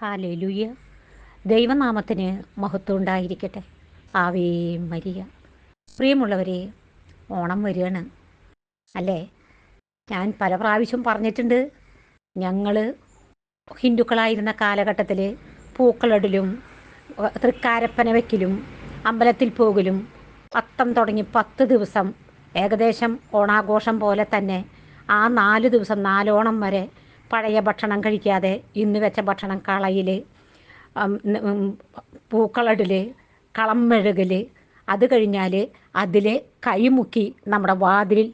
Hallelujah ദൈവനാമത്തിന് മഹത്വം ഉണ്ടായിരിക്കട്ടെ. ആവേ മരിയ. പ്രിയമുള്ളവരെ ഓണം വരികയാണ്. അല്ലേ? ഞാൻ പല പ്രാവശ്യം പറഞ്ഞിട്ടുണ്ട് ഞങ്ങൾ ഹിന്ദുക്കളായിരുന്ന കാലഘട്ടത്തിൽ പൂക്കളിടലും തൃക്കാരപ്പന വയ്ക്കലും അമ്പലത്തിൽ പോകലും പത്തം തുടങ്ങി പത്ത് ദിവസം ഏകദേശം ഓണാഘോഷം പോലെ തന്നെ ആ നാല് ദിവസം നാലോണം വരെ പഴയ ഭക്ഷണം കഴിക്കാതെ ഇന്ന് വെച്ച ഭക്ഷണം കളയിൽ പൂക്കളടൽ കളം മെഴുകൽ അത് കഴിഞ്ഞാൽ അതിൽ കൈമുക്കി നമ്മുടെ വാതിലിൽ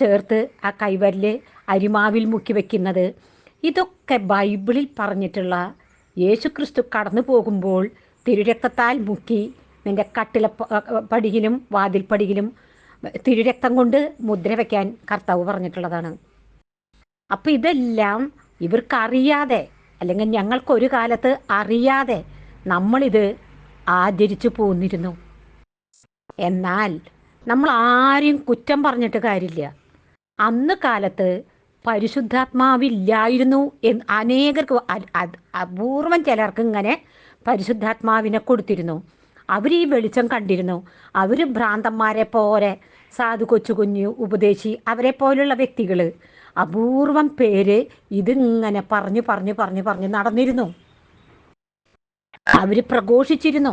ചേർത്ത് ആ കൈവരിൽ അരിമാവിൽ മുക്കി വയ്ക്കുന്നത് ഇതൊക്കെ ബൈബിളിൽ പറഞ്ഞിട്ടുള്ള യേശു ക്രിസ്തു കടന്നു പോകുമ്പോൾ തിരുരക്തത്താൽ മുക്കി നിന്റെ കട്ടില പടിയിലും വാതിൽപ്പടിയിലും തിരുരക്തം കൊണ്ട് മുദ്ര വയ്ക്കാൻ കർത്താവ് പറഞ്ഞിട്ടുള്ളതാണ്. അപ്പം ഇതെല്ലാം ഇവർക്കറിയാതെ അല്ലെങ്കിൽ ഞങ്ങൾക്കൊരു കാലത്ത് അറിയാതെ നമ്മളിത് ആചരിച്ചു പോന്നിരുന്നു. എന്നാൽ നമ്മൾ ആരെയും കുറ്റം പറഞ്ഞിട്ട് കാര്യമില്ല. അന്ന് കാലത്ത് പരിശുദ്ധാത്മാവില്ലായിരുന്നു എന്ന് അനേകർക്ക് അപൂർവം ചിലർക്ക് ഇങ്ങനെ പരിശുദ്ധാത്മാവിനെ കൊടുത്തിരുന്നു. അവർ ഈ വെളിച്ചം കണ്ടിരുന്നു. അവർ ഭ്രാന്തന്മാരെ പോലെ സാധു കൊച്ചു കുഞ്ഞു ഉപദേശി അവരെ പോലുള്ള വ്യക്തികൾ അപൂർവം പേര് ഇതിങ്ങനെ പറഞ്ഞു പറഞ്ഞു പറഞ്ഞു പറഞ്ഞു നടന്നിരുന്നു. അവർ പ്രഘോഷിച്ചിരുന്നു.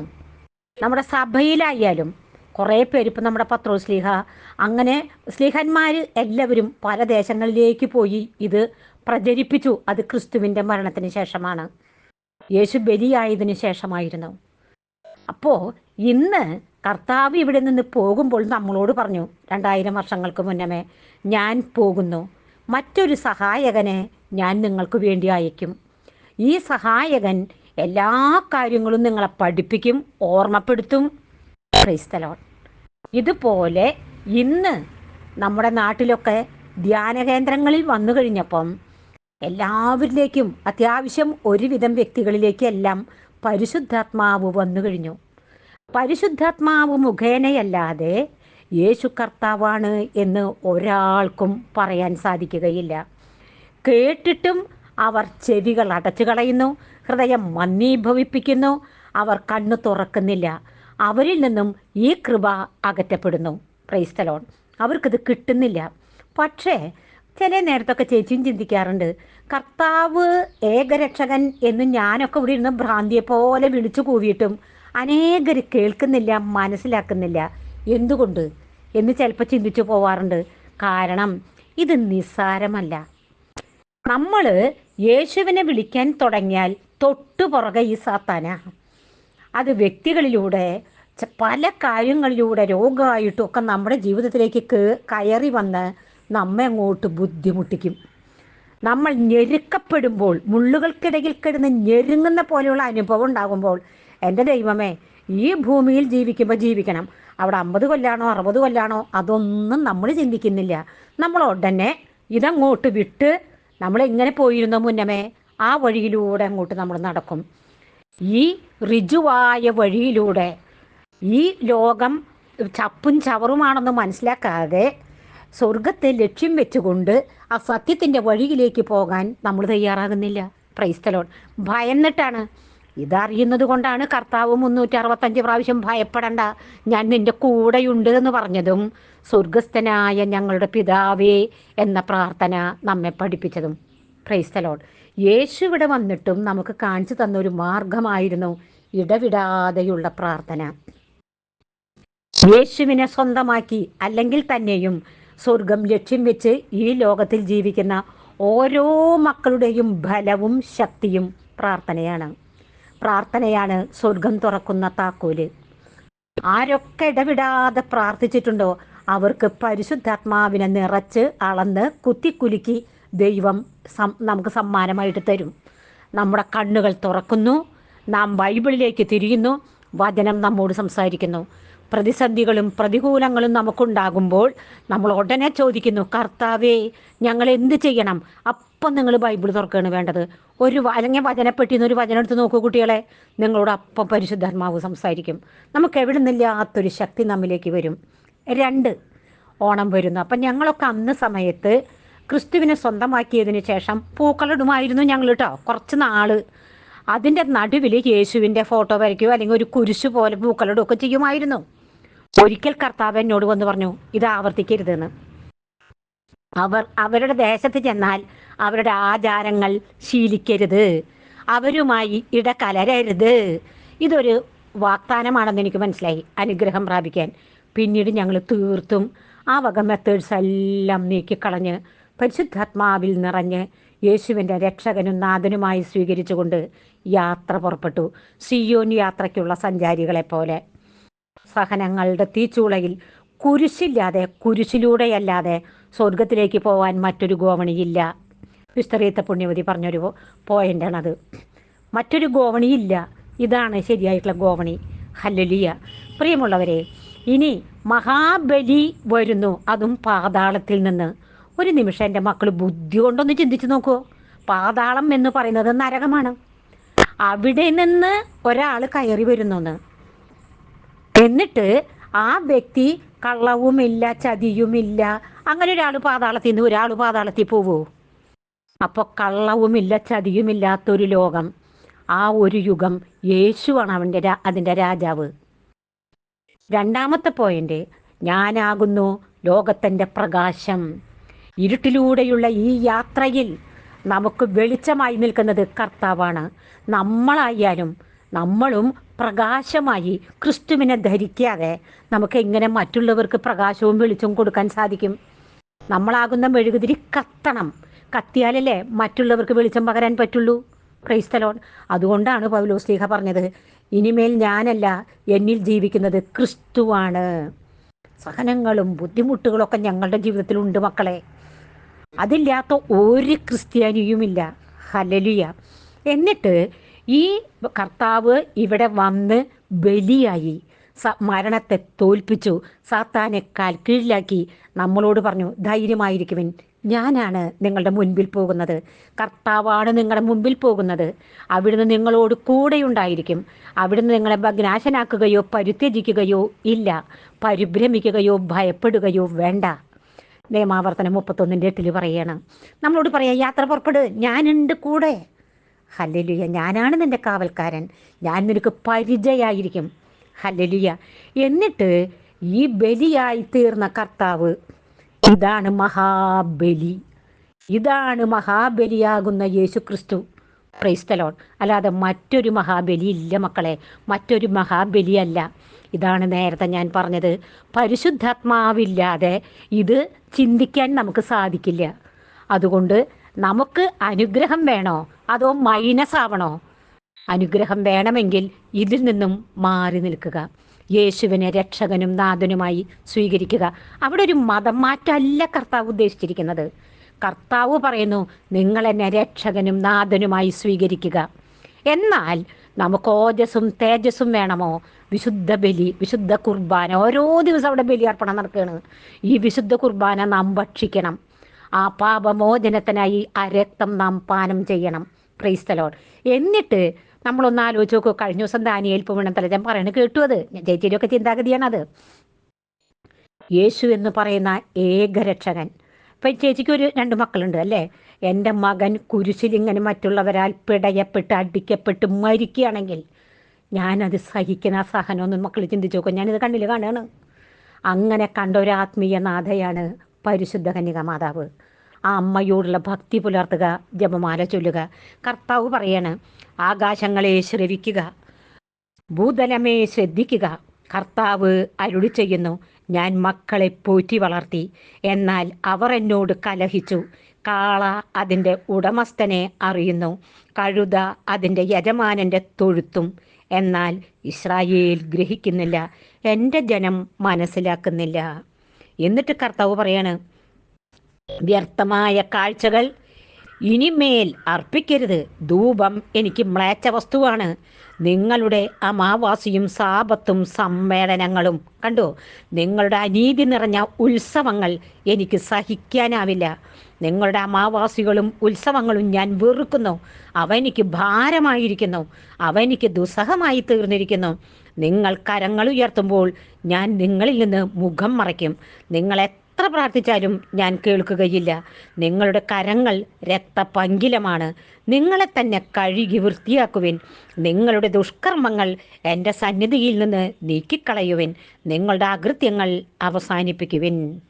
നമ്മുടെ സഭയിലായാലും കുറേ പേര് ഇപ്പം നമ്മുടെ പത്രോ സ്ലീഹ അങ്ങനെ സ്ലീഹന്മാർ എല്ലാവരും പല ദേശങ്ങളിലേക്ക് പോയി ഇത് പ്രചരിപ്പിച്ചു. അത് ക്രിസ്തുവിന്റെ മരണത്തിന് ശേഷമാണ്. യേശു ബലിയായതിനു ശേഷമായിരുന്നു. അപ്പോൾ ഇന്ന് കർത്താവ് ഇവിടെ നിന്ന് പോകുമ്പോൾ നമ്മളോട് പറഞ്ഞു രണ്ടായിരം വർഷങ്ങൾക്ക് മുന്നമേ ഞാൻ പോകുന്നു. മറ്റൊരു സഹായകനെ ഞാൻ നിങ്ങൾക്ക് വേണ്ടി അയക്കും. ഈ സഹായകൻ എല്ലാ കാര്യങ്ങളും നിങ്ങളെ പഠിപ്പിക്കും ഓർമ്മപ്പെടുത്തും. ക്രൈസ്തലോൺ ഇതുപോലെ ഇന്ന് നമ്മുടെ നാട്ടിലൊക്കെ ധ്യാന കേന്ദ്രങ്ങളിൽ വന്നു കഴിഞ്ഞപ്പം എല്ലാവരിലേക്കും അത്യാവശ്യം ഒരുവിധം വ്യക്തികളിലേക്കെല്ലാം പരിശുദ്ധാത്മാവ് വന്നു കഴിഞ്ഞു. പരിശുദ്ധാത്മാവ് മുഖേനയല്ലാതെ യേശു കർത്താവാണ് എന്ന് ഒരാൾക്കും പറയാൻ സാധിക്കുകയില്ല. കേട്ടിട്ടും അവർ ചെവികൾ അടച്ചു കളയുന്നു ഹൃദയം മന്ദീഭവിപ്പിക്കുന്നു അവർ കണ്ണു തുറക്കുന്നില്ല. അവരിൽ നിന്നും ഈ കൃപ അകറ്റപ്പെടുന്നു. ക്രൈസ്തലോൺ അവർക്കിത് കിട്ടുന്നില്ല. പക്ഷേ ചില നേരത്തൊക്കെ ചേച്ചിയും ചിന്തിക്കാറുണ്ട് കർത്താവ് ഏകരക്ഷകൻ എന്ന് ഞാനൊക്കെ ഇവിടെ ഇരുന്ന് ഭ്രാന്തിയെ പോലെ വിളിച്ചു കൂവിയിട്ടും അനേകർ കേൾക്കുന്നില്ല മനസ്സിലാക്കുന്നില്ല. എന്തുകൊണ്ട്? എന്ന് ചിലപ്പോൾ ചിന്തിച്ചു പോവാറുണ്ട്. കാരണം ഇത് നിസ്സാരമല്ല. നമ്മൾ യേശുവിനെ വിളിക്കാൻ തുടങ്ങിയാൽ തൊട്ടു പുറകെ ഈ സാത്താന. അത് വ്യക്തികളിലൂടെ പല കാര്യങ്ങളിലൂടെ രോഗമായിട്ടും ഒക്കെ നമ്മുടെ ജീവിതത്തിലേക്ക് കയറി വന്ന് നമ്മെ അങ്ങോട്ട് ബുദ്ധിമുട്ടിക്കും. നമ്മൾ ഞെരുക്കപ്പെടുമ്പോൾ മുള്ളുകൾക്കിടയിൽ കിടന്ന് ഞെരുങ്ങുന്ന പോലെയുള്ള അനുഭവം ഉണ്ടാകുമ്പോൾ എന്റെ ദൈവമേ ഈ ഭൂമിയിൽ ജീവിക്കുമ്പോൾ ജീവിക്കണം. അവിടെ അമ്പത് കൊല്ലാണോ അറുപത് കൊല്ലാണോ അതൊന്നും നമ്മൾ ചിന്തിക്കുന്നില്ല. നമ്മൾ ഉടനെ ഇതങ്ങോട്ട് വിട്ട് നമ്മൾ എങ്ങനെ പോയിരുന്ന മുന്നമേ? ആ വഴിയിലൂടെ അങ്ങോട്ട് നമ്മൾ നടക്കും. ഈ ഋജുവായ വഴിയിലൂടെ ഈ ലോകം ചപ്പും ചവറുമാണെന്ന് മനസ്സിലാക്കാതെ സ്വർഗത്തെ ലക്ഷ്യം വെച്ചുകൊണ്ട് ആ സത്യത്തിന്റെ വഴിയിലേക്ക് പോകാൻ നമ്മൾ തയ്യാറാകുന്നില്ല. പ്രൈസ്തലോൺ ഭയന്നിട്ടാണ്. ഇതറിയുന്നത് കൊണ്ടാണ് കർത്താവ് മുന്നൂറ്റി അറുപത്തഞ്ച് പ്രാവശ്യം ഭയപ്പെടണ്ട. ഞാൻ നിന്റെ കൂടെയുണ്ട് എന്ന് പറഞ്ഞതും സ്വർഗസ്ഥനായ ഞങ്ങളുടെ പിതാവേ എന്ന പ്രാർത്ഥന നമ്മെ പഠിപ്പിച്ചതും. ക്രൈസ്തലോൺ യേശു ഇവിടെ വന്നിട്ടും നമുക്ക് കാണിച്ചു തന്ന ഒരു മാർഗമായിരുന്നു ഇടവിടാതെയുള്ള പ്രാർത്ഥന. യേശുവിനെ സ്വന്തമാക്കി അല്ലെങ്കിൽ തന്നെയും സ്വർഗം ലക്ഷ്യം വെച്ച് ഈ ലോകത്തിൽ ജീവിക്കുന്ന ഓരോ മക്കളുടെയും ബലവും ശക്തിയും പ്രാർത്ഥനയാണ്. പ്രാർത്ഥനയാണ് സ്വർഗം തുറക്കുന്ന താക്കോൽ. ആരൊക്കെ ഇടവിടാതെ പ്രാർത്ഥിച്ചിട്ടുണ്ടോ അവർക്ക് പരിശുദ്ധാത്മാവിനെ നിറച്ച് അളന്ന് കുത്തിക്കുലുക്കി ദൈവം നമുക്ക് സമ്മാനമായിട്ട് തരും. നമ്മുടെ കണ്ണുകൾ തുറക്കുന്നു നാം ബൈബിളിലേക്ക് തിരിയുന്നു വചനം നമ്മോട് സംസാരിക്കുന്നു. പ്രതിസന്ധികളും പ്രതികൂലങ്ങളും നമുക്കുണ്ടാകുമ്പോൾ നമ്മൾ ഉടനെ ചോദിക്കുന്നു കർത്താവേ ഞങ്ങൾ എന്ത് ചെയ്യണം? അപ്പം നിങ്ങൾ ബൈബിൾ തുറക്കുകയാണ് വേണ്ടത്. ഒരു അല്ലെങ്കിൽ വചനപ്പെട്ടി ഒരു വചനം എടുത്ത് നോക്കൂ കുട്ടികളെ. നിങ്ങളോട് അപ്പം പരിശുദ്ധാത്മാവ് സംസാരിക്കും. നമുക്ക് എവിടെ നിന്നില്ലാത്തൊരു ശക്തി നമ്മിലേക്ക് വരും. രണ്ട് ഓണം വരുന്നു. അപ്പം ഞങ്ങളൊക്കെ അന്ന് സമയത്ത് ക്രിസ്തുവിനെ സ്വന്തമാക്കിയതിന് ശേഷം പൂക്കളിടുമായിരുന്നു ഞങ്ങൾ കേട്ടോ. കുറച്ച് നാൾ അതിന്റെ നടുവിൽ യേശുവിന്റെ ഫോട്ടോ വരയ്ക്കുകയോ അല്ലെങ്കിൽ ഒരു കുരിശ് പോലെ പൂക്കളിടുകയൊക്കെ ചെയ്യുമായിരുന്നു. ഒരിക്കൽ കർത്താവ് എന്നോട് വന്ന് പറഞ്ഞു ഇത് ആവർത്തിക്കരുതെന്ന്. അവർ അവരുടെ ദേശത്ത് ചെന്നാൽ അവരുടെ ആചാരങ്ങൾ ശീലിക്കരുത്. അവരുമായി ഇടകലരരുത്. ഇതൊരു വാഗ്ദാനമാണെന്ന് എനിക്ക് മനസ്സിലായി. അനുഗ്രഹം പ്രാപിക്കാൻ. പിന്നീട് ഞങ്ങൾ തീർത്തും ആ വക മെത്തേഡ്സ് എല്ലാം നീക്കിക്കളഞ്ഞ് പരിശുദ്ധാത്മാവിൽ നിറഞ്ഞ് യേശുവിന്റെ രക്ഷകനും നാഥനുമായി സ്വീകരിച്ചുകൊണ്ട് യാത്ര പുറപ്പെട്ടു. സിയോൻ യാത്രയ്ക്കുള്ള സഞ്ചാരികളെ പോലെ സഹനങ്ങളുടെ തീച്ചൂളയിൽ കുരിശില്ലാതെ കുരിശിലൂടെയല്ലാതെ സ്വർഗത്തിലേക്ക് പോവാൻ മറ്റൊരു ഗോവണിയില്ല. വിസ്തരീത്ത പുണ്യവതി പറഞ്ഞൊരു പോയിന്റാണത് മറ്റൊരു ഗോവണിയില്ല. ഇതാണ് ശരിയായിട്ടുള്ള ഗോവണി. ഹല്ലലിയ. പ്രിയമുള്ളവരെ ഇനി മഹാബലി വരുന്നു. അതും പാതാളത്തിൽ നിന്ന്. ഒരു നിമിഷം എന്റെ മക്കൾ ബുദ്ധി കൊണ്ടൊന്ന് ചിന്തിച്ചു നോക്കൂ. പാതാളം എന്ന് പറയുന്നത് നരകമാണ്. അവിടെ നിന്ന് ഒരാൾ കയറി വരുന്നു എന്നിട്ട് ആ വ്യക്തി കള്ളവുമില്ല ചതിയുമില്ല അങ്ങനെ ഒരാൾ പാതാളത്തിൽ നിന്ന് ഒരാൾ പാതാളത്തിൽ പോവോ? അപ്പോൾ കള്ളവുമില്ല ചതിയുമില്ലാത്തൊരു ലോകം. ആ ഒരു യുഗം യേശുവാണ് അവന്റെ അതിന്റെ രാജാവ്. രണ്ടാമത്തെ പോയിന്റ് ഞാനാകുന്നു ലോകത്തിന്റെ പ്രകാശം. ഇരുട്ടിലൂടെയുള്ള ഈ യാത്രയിൽ നമുക്ക് വെളിച്ചമായി നിൽക്കുന്നത് കർത്താവാണ്. നമ്മളായാലും നമ്മളും പ്രകാശമായി ക്രിസ്തുവിനെ ധരിക്കാതെ നമുക്ക് എങ്ങനെ മറ്റുള്ളവർക്ക് പ്രകാശവും വെളിച്ചവും കൊടുക്കാൻ സാധിക്കും? നമ്മളാകുന്ന മെഴുകുതിരി കത്തണം. കത്തിയാലല്ലേ മറ്റുള്ളവർക്ക് വെളിച്ചം പകരാൻ പറ്റുള്ളൂ. ക്രൈസ്തലോൺ അതുകൊണ്ടാണ് പൗലോസ്ലീഹ പറഞ്ഞത് ഇനിമേൽ ഞാനല്ല എന്നിൽ ജീവിക്കുന്നത് ക്രിസ്തുവാണ്. സഹനങ്ങളും ബുദ്ധിമുട്ടുകളൊക്കെ ഞങ്ങളുടെ ജീവിതത്തിലുണ്ട് മക്കളെ. അതില്ലാത്ത ഒരു ക്രിസ്ത്യാനിയുമില്ല. ഹലലിയ എന്നിട്ട് ഈ കർത്താവ് ഇവിടെ വന്ന് ബലിയായി. മരണത്തെ തോൽപ്പിച്ചു. സാത്താനെ കാൽ കീഴിലാക്കി. നമ്മളോട് പറഞ്ഞു ധൈര്യമായിരിക്കുവിൻ. ഞാനാണ് നിങ്ങളുടെ മുൻപിൽ പോകുന്നത്. കർത്താവാണ് നിങ്ങളുടെ മുൻപിൽ പോകുന്നത്. അവിടുന്ന് നിങ്ങളോട് കൂടെയുണ്ടായിരിക്കും. അവിടുന്ന് നിങ്ങളെ ഭഗ്നാശനാക്കുകയോ പരിത്യജിക്കുകയോ ഇല്ല. പരിഭ്രമിക്കുകയോ ഭയപ്പെടുകയോ വേണ്ട. നിയമാവർത്തനം മുപ്പത്തൊന്നിന്റെ എട്ടിൽ പറയണം. നമ്മളോട് പറയാം യാത്ര പുറപ്പെട്. ഞാനുണ്ട് കൂടെ. ഹല്ലലുയ. ഞാനാണ് നിന്റെ കാവൽക്കാരൻ. ഞാൻ നിനക്ക് പരിചയായിരിക്കും. ഹല്ലലുയ. എന്നിട്ട് ഈ ബലിയായി തീർന്ന കർത്താവ് ഇതാണ് മഹാബലി. ഇതാണ് മഹാബലിയാകുന്ന യേശു ക്രിസ്തു ക്രൈസ്തലോൺ അല്ലാതെ മറ്റൊരു മഹാബലി ഇല്ല മക്കളെ. മറ്റൊരു മഹാബലിയല്ല ഇതാണ് നേരത്തെ ഞാൻ പറഞ്ഞത്. പരിശുദ്ധാത്മാവില്ലാതെ ഇത് ചിന്തിക്കാൻ നമുക്ക് സാധിക്കില്ല. അതുകൊണ്ട് നമുക്ക് അനുഗ്രഹം വേണോ? അതോ മൈനസ് ആവണോ? അനുഗ്രഹം വേണമെങ്കിൽ ഇതിൽ നിന്നും മാറി നിൽക്കുക. യേശുവിനെ രക്ഷകനും നാഥനുമായി സ്വീകരിക്കുക. അവിടെ ഒരു മതം മാറ്റമല്ല കർത്താവ് ഉദ്ദേശിച്ചിരിക്കുന്നത്. കർത്താവ് പറയുന്നു നിങ്ങൾ എന്നെ രക്ഷകനും നാഥനുമായി സ്വീകരിക്കുക. എന്നാൽ നമുക്ക് ഓജസ്സും തേജസ്സും വേണമോ? വിശുദ്ധ ബലി വിശുദ്ധ കുർബാന. ഓരോ ദിവസം അവിടെ ബലിയർപ്പണം നടക്കുകയാണ്. ഈ വിശുദ്ധ കുർബാന നാം ഭക്ഷിക്കണം. ആ പാപമോചനത്തിനായി ആ രക്തം നാം പാനം ചെയ്യണം. ക്രൈസ്തലോൺ എന്നിട്ട് നമ്മളൊന്ന് ആലോചിച്ച് നോക്കൂ. കഴിഞ്ഞ ദിവസം തല ഞാൻ പറയണത് കേട്ടു അത്. ഒക്കെ ചിന്താഗതിയാണത്. യേശു എന്ന് പറയുന്ന ഏകരക്ഷകൻ ഇപ്പം ചേച്ചിക്ക് ഒരു രണ്ട് മക്കളുണ്ട് അല്ലേ? എന്റെ മകൻ കുരിശിലിങ്ങനെ മറ്റുള്ളവരാൽ പിടയപ്പെട്ട് അടിക്കപ്പെട്ട് മരിക്കുകയാണെങ്കിൽ ഞാനത് സഹിക്കുന്ന ആ സഹനമൊന്നും മക്കൾ ചിന്തിച്ച് നോക്കും. ഞാനിത് കണ്ണിൽ കാണുകയാണ്. അങ്ങനെ കണ്ട ഒരു ആത്മീയ നാഥയാണ് പരിശുദ്ധ കന്യക മാതാവ്. ആ അമ്മയോടുള്ള ഭക്തി പുലർത്തുക ജപമാല ചൊല്ലുക. കർത്താവ് പറയാണ് ആകാശങ്ങളെ ശ്രവിക്കുക ഭൂതലമേ ശ്രദ്ധിക്കുക. കർത്താവ് അരുളി ചെയ്യുന്നു ഞാൻ മക്കളെ പോറ്റി വളർത്തി എന്നാൽ അവർ എന്നോട് കലഹിച്ചു. കാള അതിന്റെ ഉടമസ്ഥനെ അറിയുന്നു കഴുത അതിന്റെ യജമാനന്റെ തൊഴുത്തും. എന്നാൽ ഇസ്രായേൽ ഗ്രഹിക്കുന്നില്ല എന്റെ ജനം മനസ്സിലാക്കുന്നില്ല. എന്നിട്ട് കർത്താവ് പറയാണ് വ്യർത്ഥമായ കാഴ്ചകൾ ഇനിമേൽ അർപ്പിക്കരുത്. ധൂപം എനിക്ക് മ്ലേച്ഛ വസ്തുവാണ്. നിങ്ങളുടെ അമാവാസിയും സാപത്തും സമ്മേളനങ്ങളും കണ്ടോ? നിങ്ങളുടെ അനീതി നിറഞ്ഞ ഉത്സവങ്ങൾ എനിക്ക് സഹിക്കാനാവില്ല. നിങ്ങളുടെ അമാവാസികളും ഉത്സവങ്ങളും ഞാൻ വെറുക്കുന്നു. അവ എനിക്ക് ഭാരമായിരിക്കുന്നു. അവ എനിക്ക് ദുസ്സഹമായി തീർന്നിരിക്കുന്നു. നിങ്ങൾ കരങ്ങൾ ഉയർത്തുമ്പോൾ ഞാൻ നിങ്ങളിൽ നിന്ന് മുഖം മറയ്ക്കും. നിങ്ങൾ എത്ര പ്രാർത്ഥിച്ചാലും ഞാൻ കേൾക്കുകയില്ല. നിങ്ങളുടെ കരങ്ങൾ രക്തപങ്കിലമാണ്. നിങ്ങളെ തന്നെ കഴുകി വൃത്തിയാക്കുവിൻ. നിങ്ങളുടെ ദുഷ്കർമ്മങ്ങൾ എന്റെ സന്നിധിയിൽ നിന്ന് നീക്കിക്കളയുവിൻ. നിങ്ങളുടെ അകൃത്യങ്ങൾ അവസാനിപ്പിക്കുവിൻ.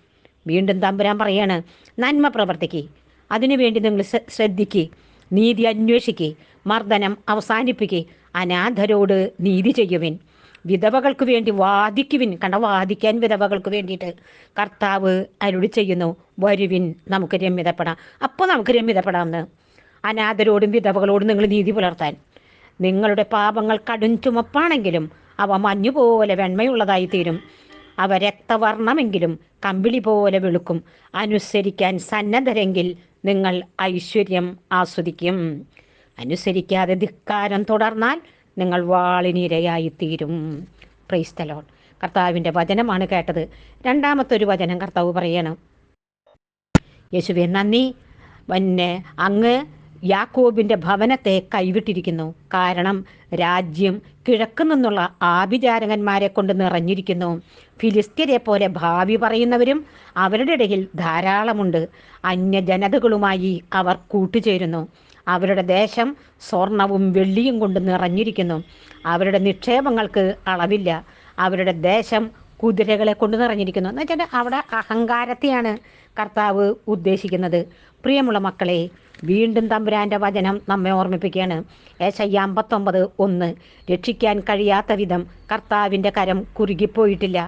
വീണ്ടും തമ്പുരാൻ പറയാണ് നന്മ പ്രവർത്തിക്കുക അതിനുവേണ്ടി നിങ്ങൾ ശ്രദ്ധിക്കുക നീതി അന്വേഷിക്കുക മർദ്ദനം അവസാനിപ്പിക്കുക അനാഥരോട് നീതി ചെയ്യുവിൻ. വിധവകൾക്ക് വേണ്ടി വാദിക്കുവിൻ കണ്ട? വാദിക്കാൻ വിധവകൾക്ക് വേണ്ടിയിട്ട് കർത്താവ് അരുളി ചെയ്യുന്നു വരുവിൻ നമുക്ക് രമ്യതപ്പെടാം. അപ്പോൾ നമുക്ക് രമ്യതപ്പെടാമെന്ന്. അനാഥരോടും വിധവകളോടും നിങ്ങൾ നീതി പുലർത്താൻ. നിങ്ങളുടെ പാപങ്ങൾ കടും ചുമപ്പാണെങ്കിലും അവ മഞ്ഞുപോലെ വെണ്മയുള്ളതായി തീരും. അവ രക്തവർണമെങ്കിലും കമ്പിളി പോലെ വെളുക്കും. അനുസരിക്കാൻ സന്നദ്ധരെങ്കിൽ നിങ്ങൾ ഐശ്വര്യം ആസ്വദിക്കും. അനുസരിക്കാതെ ധിക്കാരം തുടർന്നാൽ നിങ്ങൾ വാളിനിരയായിത്തീരും. പ്രൈസ്തലോൺ കർത്താവിന്റെ വചനമാണ് കേട്ടത്. രണ്ടാമത്തെ ഒരു വചനം കർത്താവ് പറയണം. യേശുവെ നന്ദി. പിന്നെ അങ്ങ് യാക്കോബിന്റെ ഭവനത്തെ കൈവിട്ടിരിക്കുന്നു. കാരണം രാജ്യം കിഴക്കു നിന്നുള്ള ആഭിചാരകന്മാരെ കൊണ്ട് നിറഞ്ഞിരിക്കുന്നു. ഫിലിസ്ത്യരെ പോലെ ഭാവി പറയുന്നവരും അവരുടെ ഇടയിൽ ധാരാളമുണ്ട്. അന്യജനതകളുമായി അവർ കൂട്ടുചേരുന്നു. അവരുടെ ദേശം സ്വർണവും വെള്ളിയും കൊണ്ട് നിറഞ്ഞിരിക്കുന്നു. അവരുടെ നിക്ഷേപങ്ങൾക്ക് അളവില്ല. അവരുടെ ദേശം കുതിരകളെ കൊണ്ട് നിറഞ്ഞിരിക്കുന്നു. എന്ന് വെച്ചാൽ അവിടെ അഹങ്കാരത്തെയാണ് കർത്താവ് ഉദ്ദേശിക്കുന്നത്. പ്രിയമുള്ള മക്കളെ വീണ്ടും തമ്പുരാന്റെ വചനം നമ്മെ ഓർമ്മിപ്പിക്കുകയാണ്. ഏശയ്യ അമ്പത്തൊമ്പത് ഒന്ന്. രക്ഷിക്കാൻ കഴിയാത്ത വിധം കർത്താവിന്റെ കരം കുറുകിപ്പോയിട്ടില്ല.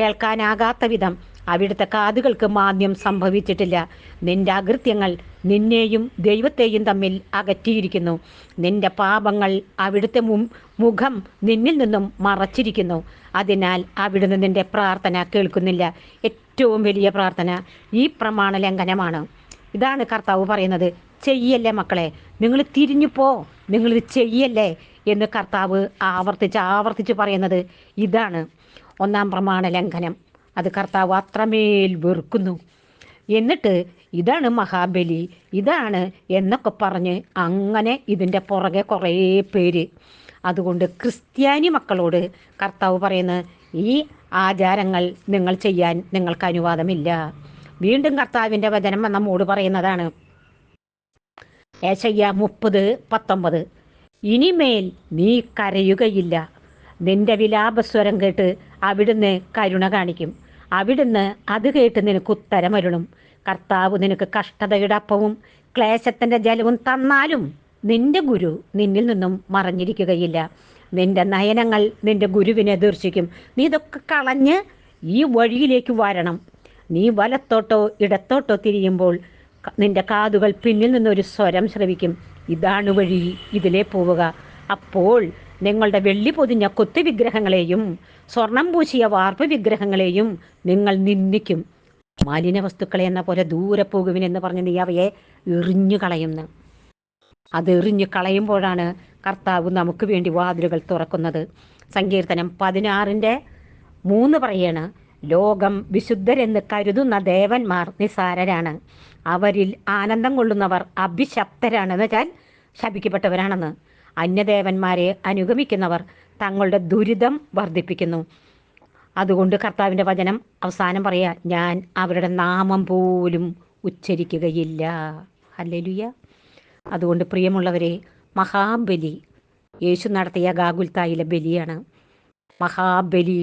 കേൾക്കാനാകാത്ത വിധം അവിടുത്തെ കാതുകൾക്ക് മാന്യം സംഭവിച്ചിട്ടില്ല. നിന്റെ അകൃത്യങ്ങൾ നിന്നെയും ദൈവത്തെയും തമ്മിൽ അകറ്റിയിരിക്കുന്നു. നിന്റെ പാപങ്ങൾ അവിടുത്തെ മുഖം നിന്നിൽ നിന്നും മറച്ചിരിക്കുന്നു. അതിനാൽ അവിടുന്ന് നിന്റെ പ്രാർത്ഥന കേൾക്കുന്നില്ല. ഏറ്റവും വലിയ പ്രാർത്ഥന ഈ പ്രമാണ ലംഘനമാണ് ഇതാണ് കർത്താവ് പറയുന്നത്. ചെയ്യല്ലേ മക്കളെ? നിങ്ങൾ തിരിഞ്ഞു പോ. നിങ്ങളിത് ചെയ്യല്ലേ എന്ന് കർത്താവ് ആവർത്തിച്ച് ആവർത്തിച്ച് പറയുന്നത് ഇതാണ്. ഒന്നാം പ്രമാണ ലംഘനം. അത് കർത്താവ് അത്രമേൽ വെറുക്കുന്നു. എന്നിട്ട് ഇതാണ് മഹാബലി. ഇതാണ് എന്നൊക്കെ പറഞ്ഞ് അങ്ങനെ ഇതിന്റെ പുറകെ കുറേ പേര്. അതുകൊണ്ട് ക്രിസ്ത്യാനി മക്കളോട് കർത്താവ് പറയുന്ന ഈ ആചാരങ്ങൾ നിങ്ങൾ ചെയ്യാൻ നിങ്ങൾക്ക് അനുവാദമില്ല. വീണ്ടും കർത്താവിന്റെ വചനം നമ്മോട് പറയുന്നതാണ് ഏശയ്യ മുപ്പത് പത്തൊമ്പത്. ഇനിമേൽ നീ കരയുകയില്ല. നിന്റെ വിലാപസ്വരം കേട്ട് അവിടുന്ന് കരുണ കാണിക്കും. അവിടുന്ന് അത് കേട്ട് നിനക്ക് ഉത്തരമരുളും. കർത്താവ് നിനക്ക് കഷ്ടതയുടെ അപ്പവും ക്ലേശത്തിന്റെ ജലവും തന്നാലും നിന്റെ ഗുരു നിന്നിൽ നിന്നും മറഞ്ഞിരിക്കുകയില്ല. നിന്റെ നയനങ്ങൾ നിന്റെ ഗുരുവിനെ ദീർശിക്കും. നീ ഇതൊക്കെ കളഞ്ഞ് ഈ വഴിയിലേക്ക് വരണം. നീ വലത്തോട്ടോ ഇടത്തോട്ടോ തിരിയുമ്പോൾ നിന്റെ കാതുകൾ പിന്നിൽ നിന്നൊരു സ്വരം ശ്രവിക്കും. ഇതാണ് വഴി ഇതിലെ പോവുക. അപ്പോൾ നിങ്ങളുടെ വെള്ളി പൊതിഞ്ഞ കൊത്തു വിഗ്രഹങ്ങളെയും സ്വർണം പൂശിയ വാർപ്പ് വിഗ്രഹങ്ങളെയും നിങ്ങൾ നിന്ദിക്കും. മാലിന്യ വസ്തുക്കളെ എന്ന പോലെ ദൂരെ പോകുവിനെന്ന് പറഞ്ഞ് നീ അവയെ എറിഞ്ഞു കളയുന്നു. അത് എറിഞ്ഞു കളയുമ്പോഴാണ് കർത്താവ് നമുക്ക് വേണ്ടി വാതിലുകൾ തുറക്കുന്നത്. സങ്കീർത്തനം പതിനാറിന്റെ മൂന്ന് പറയാണ് ലോകം വിശുദ്ധരെന്ന് കരുതുന്ന ദേവന്മാർ നിസാരരാണ് അവരിൽ ആനന്ദം കൊള്ളുന്നവർ അഭിശപ്തരാണെന്ന് വെച്ചാൽ ശപിക്കപ്പെട്ടവരാണെന്ന്. അന്യദേവന്മാരെ അനുഗമിക്കുന്നവർ തങ്ങളുടെ ദുരിതം വർദ്ധിപ്പിക്കുന്നു. അതുകൊണ്ട് കർത്താവിന്റെ വചനം അവസാനം പറയാ ഞാൻ അവരുടെ നാമം പോലും ഉച്ചരിക്കുകയില്ല. അല്ലെലുയ അതുകൊണ്ട് പ്രിയമുള്ളവരെ മഹാബലി. യേശു നടത്തിയ ഗാഗുൽത്തായിലെ ബലിയാണ്. മഹാബലി